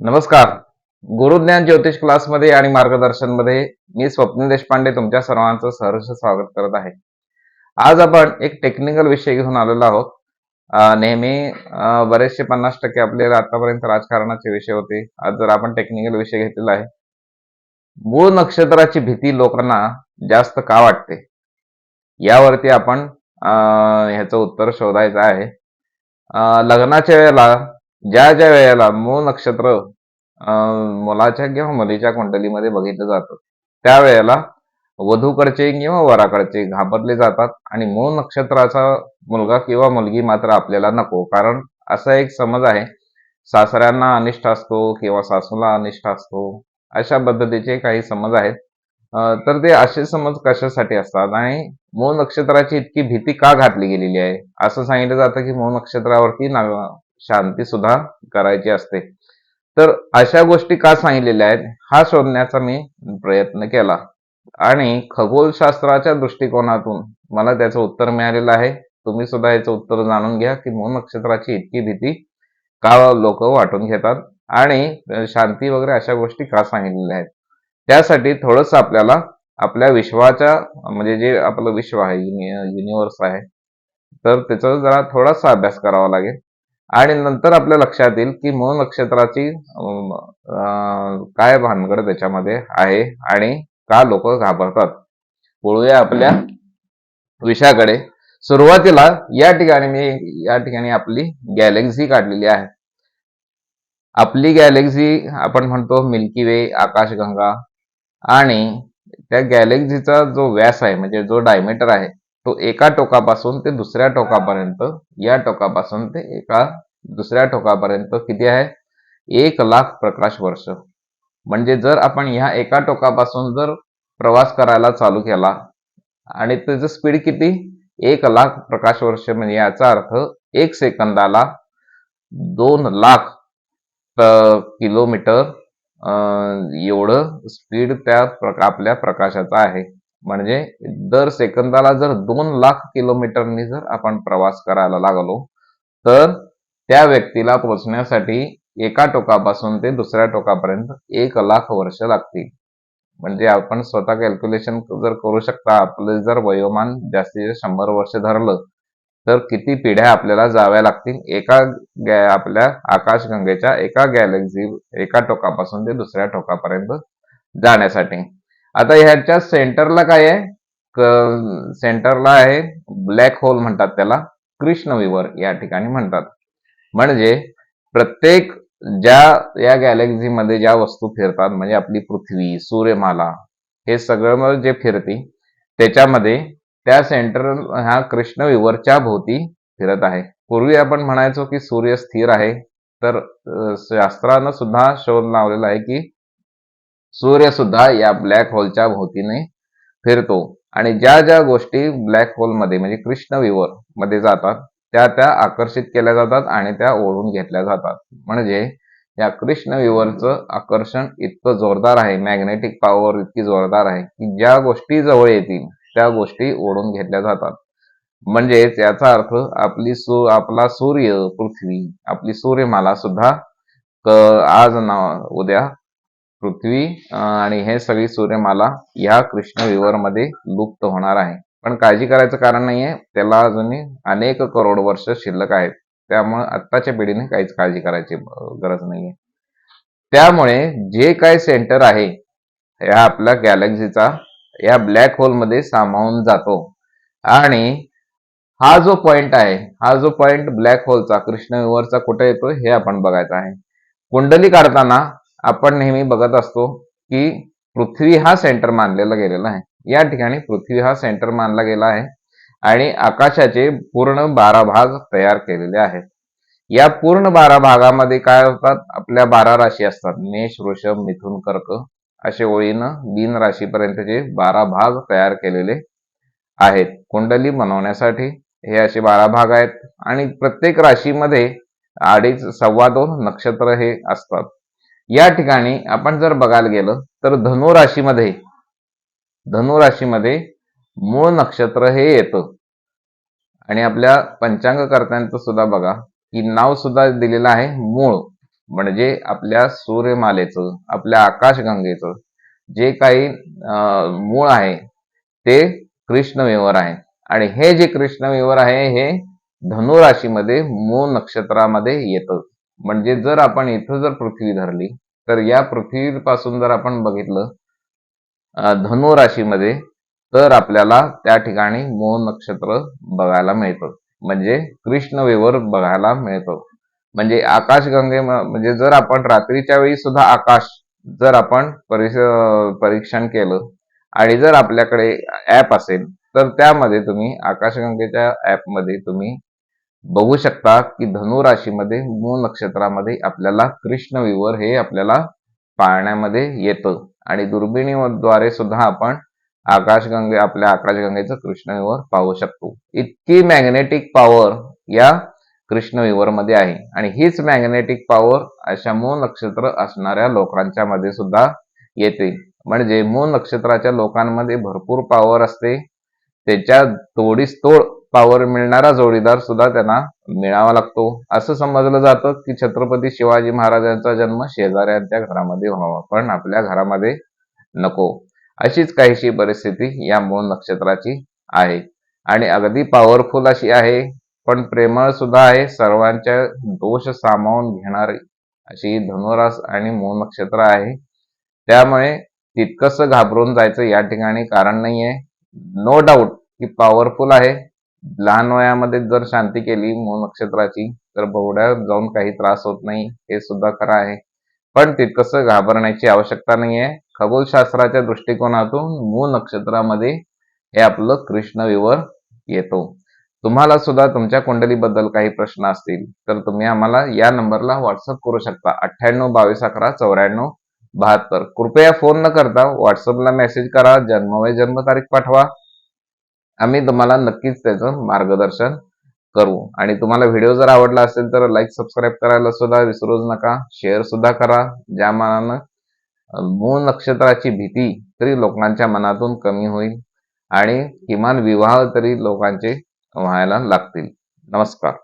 नमस्कार. गुरुज्ञान ज्योतिष क्लासमध्ये आणि मार्गदर्शनमध्ये मी स्वप्न देशपांडे तुमच्या सर्वांचं सहर्ष स्वागत करत आहे. आज आपण एक टेक्निकल विषय घेऊन आलेलो आहोत. नेहमी बरेचसे पन्नास टक्के आपले आतापर्यंत राजकारणाचे विषय होते. आज जर आपण टेक्निकल विषय घेतलेला आहे. मूळ नक्षत्राची भीती लोकांना जास्त का वाटते? यावरती आपण ह्याचं उत्तर शोधायचं आहे. लग्नाच्या वेळेला ज्या ज्या वेळेला मूळ नक्षत्र अं, मुलाच्या किंवा मुलीच्या कुंडलीमध्ये बघितलं जातं त्यावेळेला वधूकडचे किंवा वराकडचे घाबरले जातात आणि मूळ नक्षत्राचा मुलगा किंवा मुलगी मात्र आपल्याला नको. कारण असा एक समज आहे सासऱ्यांना अनिष्ट असतो किंवा सासूला अनिष्ट असतो अशा पद्धतीचे काही समज आहेत. तर ते असे समज कशासाठी असतात? आणि मूळ नक्षत्राची इतकी भीती का घातली गेलेली आहे? असं सांगितलं जातं की मूळ नक्षत्रावरती शांती सुद्धा करायची असते. तर अशा गोष्टी का सांगितलेल्या आहेत? हा शोधण्याचा मी प्रयत्न केला. आणि खगोलशास्त्राच्या दृष्टिकोनातून मला त्याचं उत्तर मिळालेलं आहे. तुम्ही सुद्धा याचं उत्तर जाणून घ्या की मूळ नक्षत्राची इतकी भीती का लोक वाटून घेतात? आणि शांती वगैरे अशा गोष्टी का सांगितलेल्या आहेत? त्यासाठी थोडंसं आपल्याला आपल्या विश्वाच्या म्हणजे जे आपलं विश्व आहे युनिवर्स आहे तर त्याचा जरा थोडासा अभ्यास करावा लागेल. आणि नंतर आपल्या लक्षात येईल की मूळ नक्षत्राची काय भानगड त्याच्यामध्ये आहे आणि का लोक घाबरतात. वळूया आपल्या विषयाकडे. सुरुवातीला या ठिकाणी मी या ठिकाणी आपली गॅलेक्सी काढलेली आहे. आपली गॅलेक्सी आपण म्हणतो मिल्की वे आकाशगंगा आणि त्या गॅलेक्सीचा जो व्यास आहे म्हणजे जो डायमीटर आहे तो एका टोकापासून ते दुसऱ्या टोकापर्यंत या टोकापासून ते एका दुसऱ्या टोकापर्यंत किती आहे? एक लाख प्रकाश वर्ष. म्हणजे जर आपण ह्या एका टोकापासून जर प्रवास करायला चालू केला आणि त्याचं स्पीड किती? एक लाख प्रकाश वर्ष म्हणजे याचा अर्थ एक सेकंदाला दोन लाख किलोमीटर एवढं स्पीड त्या प्रका- आपल्या प्रकाशाचा आहे. म्हणजे दर सेकंदाला जर दोन लाख किलोमीटरनी जर आपण प्रवास करायला लागलो तर त्या व्यक्तीला पोहोचण्यासाठी एका टोकापासून ते दुसऱ्या टोकापर्यंत एक लाख वर्ष लागतील. म्हणजे आपण स्वतः कॅल्क्युलेशन जर करू शकता आपलं जर वयोमान जास्तीत जास्त शंभर वर्ष धरलं तर किती पिढ्या आपल्याला जाव्या लागतील? एका गॅ- आपल्या आकाशगंगेच्या एका गॅलेक्सी एका टोकापासून ते दुसऱ्या टोकापर्यंत जाण्यासाठी. आता ह्याच्या सेंटरला काय आहे? सेंटरला आहे ब्लॅक होल म्हणतात त्याला. कृष्ण विवर या ठिकाणी म्हणतात. म्हणजे प्रत्येक ज्या या गॅलेक्सीमध्ये ज्या वस्तू फिरतात म्हणजे आपली पृथ्वी सूर्यमाला हे सगळं जे फिरते त्याच्यामध्ये त्या सेंटर ह्या कृष्ण विवरच्या भोवती फिरत आहे. पूर्वी आपण म्हणायचो की सूर्य स्थिर आहे तर शास्त्रानं सुद्धा शोध लावलेला आहे की सूर्य सुद्धा या ब्लॅक होलच्या भोवतीने फिरतो. आणि ज्या ज्या गोष्टी ब्लॅक होलमध्ये म्हणजे कृष्ण विवर मध्ये जातात त्या त्या आकर्षित केल्या जातात आणि त्या ओढून घेतल्या जातात. म्हणजे या कृष्ण विवरचं आकर्षण इतकं जोरदार आहे मॅग्नेटिक पॉवर इतकी जोरदार आहे की ज्या गोष्टी जवळ येतील त्या गोष्टी ओढून घेतल्या जातात. म्हणजेच याचा अर्थ आपली सू आपला सूर्य पृथ्वी आपली सूर्यमाला सुद्धा आज ना उद्या पृथ्वी आणि हे सगळी सूर्यमाला या कृष्ण विवर मध्ये लुप्त होणार आहे. पण काळजी करायचं कारण नाहीये त्याला अजूनही अनेक करोड वर्ष शिल्लक आहेत. त्यामुळे आत्ताच्या पिढीने काहीच काळजी करायची गरज नाहीये. त्यामुळे जे काय सेंटर आहे या आपल्या गॅलेक्सीचा या ब्लॅक होलमध्ये सामावून जातो. आणि हा जो पॉइंट आहे हा जो पॉइंट ब्लॅक होलचा कृष्ण विवरचा कुठे येतो हे आपण बघायचं आहे. कुंडली काढताना आपण नेहमी बघत असतो की पृथ्वी हा सेंटर मानलेला गेलेला आहे. या ठिकाणी पृथ्वी हा सेंटर मानला गेला आहे आणि आकाशाचे पूर्ण बारा भाग तयार केलेले आहेत. या पूर्ण बारा भागामध्ये काय होतात? आपल्या बारा राशी असतात. मेष वृषभ मिथुन कर्क. असे ओळीनं बिन राशीपर्यंतचे बारा भाग तयार केलेले आहेत. कुंडली बनवण्यासाठी हे असे बारा भाग आहेत आणि प्रत्येक राशीमध्ये अडीच सव्वा दोन नक्षत्र हे असतात. या ठिकाणी आपण जर बघायला गेलं तर धनु राशीमध्ये धनु राशीमध्ये मूळ नक्षत्र हे येतं. आणि आपल्या पंचांगकर्त्यांचं सुद्धा बघा की नाव सुद्धा दिलेलं आहे मूळ. म्हणजे आपल्या सूर्यमालेचं आपल्या आकाशगंगेचं जे काही अं, मूळ आहे ते कृष्णविवर आहे. आणि हे जे कृष्णविवर आहे हे धनुराशीमध्ये मूळ नक्षत्रामध्ये येतं. म्हणजे जर आपण इथं जर पृथ्वी धरली तर या पृथ्वीपासून जर आपण बघितलं धनुराशीमध्ये तर आपल्याला त्या ठिकाणी मूळ नक्षत्र बघायला मिळतं. म्हणजे कृष्णविवर बघायला मिळतं. म्हणजे आकाशगंगे म्हणजे जर आपण रात्रीच्या वेळी सुद्धा आकाश जर आपण परिस परीक्षण केलं आणि जर आपल्याकडे ऍप असेल तर त्यामध्ये तुम्ही आकाशगंगेच्या ऍपमध्ये तुम्ही बघू शकता की धनु राशीमध्ये मूळ नक्षत्रामध्ये आपल्याला कृष्णविवर हे आपल्याला पाहण्यामध्ये येतं. आणि दुर्बिणीद्वारे सुद्धा आपण आकाशगंगे आपल्या आकाशगंगेचं कृष्णविवर पाहू शकतो. इतकी मॅग्नेटिक पॉवर या कृष्णमध्ये आहे. आणि हीच मॅग्नेटिक पॉवर अशा मूळ नक्षत्र असणाऱ्या लोकांच्या मध्ये सुद्धा येते. म्हणजे मूळ नक्षत्राच्या लोकांमध्ये भरपूर पॉवर असते. त्याच्या तोडीस तोड पॉवर मिळणारा जोडीदार सुद्धा त्यांना मिळावा लागतो. असं समजलं जातं की छत्रपती शिवाजी महाराजांचा जन्म शेजाऱ्यांच्या घरामध्ये व्हावा. पण आपल्या घरामध्ये नको. अशीच काहीशी परिस्थिती या मूळ नक्षत्राची आहे. आणि अगदी पॉवरफुल अशी आहे. पण प्रेमळ सुद्धा आहे. सर्वांच्या दोष सामावून घेणारी अशी धनुरास आणि मूळ नक्षत्र आहे. त्यामुळे तितकंसं घाबरून जायचं या ठिकाणी कारण नाहीये. नो डाऊट ही पॉवरफुल आहे. लहान वयामध्ये जर शांती केली मूळ नक्षत्राची तर बहुड्या जाऊन काही त्रास होत नाही. हे सुद्धा खरं आहे. पण तितकंसं घाबरण्याची आवश्यकता नाहीये. खगोलशास्त्राच्या दृष्टिकोनातून मूळ नक्षत्रामध्ये हे आपलं कृष्णविवर येतो. तुम्हाला सुद्धा तुमच्या कुंडलीबद्दल काही प्रश्न असतील तर तुम्ही आम्हाला या नंबरला व्हॉट्सअप करू शकता. अठ्ठ्याण्णव बावीस अकरा चौऱ्याण्णव बहात्तर. कृपया फोन न करता व्हॉट्सअपला मेसेज करा जन्म वय जन्मतारीख पाठवा. आम्ही तुम्हाला नक्कीच त्याचं मार्गदर्शन करू. आणि तुम्हाला व्हिडिओ जर आवडला असेल तर लाईक सबस्क्राईब करायला सुद्धा विसरूच नका. शेअर सुद्धा करा. ज्या मानानं मूळ नक्षत्राची भीती तरी लोकांच्या मनातून कमी होईल. आणि किमान विवाह तरी लोकांचे व्हायला लागतील. नमस्कार.